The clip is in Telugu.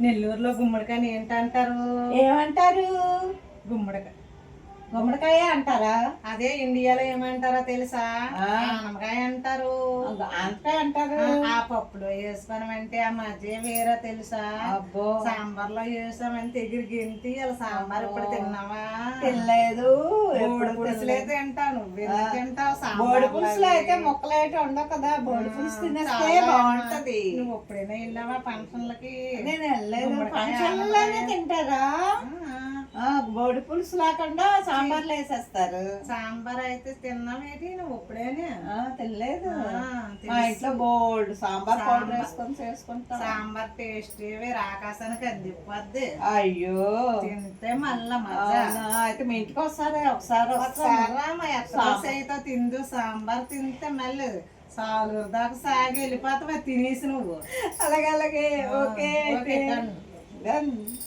నెల్లూరులో గుమ్మడికాయని ఏంటంటారు ఏమంటారు? గుమ్మడికాయ. గుమ్మడికాయ అంటారా? అదే ఇండియాలో ఏమంటారో తెలుసా. ఆనమకాయ అంటారు. అంతే అంటారు. ఆ, పప్పులో వేసుకోనమంటే ఆ మధ్య వేరే తెలుసా? అబ్బో. సాంబార్లో వేసామంటే ఎగిరి గింతి అలా సాంబార్ ఇప్పుడు తిన్నావా? తినలేదు బోడి పులుసులే తింటావు సాంబార్ బోడి పులుసులో అయితే ముక్కలు అయితే ఉండవు కదా. బోడి పులుసు తినేస్తే బాగుంటది. నువ్వు ఎప్పుడైనా వెళ్ళావా ఫంక్షన్లకి? నేను ఫంక్షన్లోనే తింటారా? బోడి పులుసు లేకుండా సాంబార్లు వేసేస్తారు సాంబార్ అయితే తిన్నావేటి నువ్వు ఎప్పుడైనా ఆ, తినలేదు. మా ఇంట్లో బోర్డు సాంబార్ పౌడర్ వేసుకొని చేసుకుంటాం. సాంబార్ టేస్ట్ వేరే ఆకాశానికి అందిపోద్ది అయ్యో. తింటే మళ్ళా? అయితే మీ ఇంటికి వస్తారే? ఒకసారి ఒకసారి మా ఎక్కడ అయితే తిందు. సాంబార్ తింటే మళ్ళీ సాలు దాకా సాగి వెళ్ళిపోతావా తినేసి నువ్వు. అలాగే అలాగే. ఓకే ఓకే, అయితే. done. Done.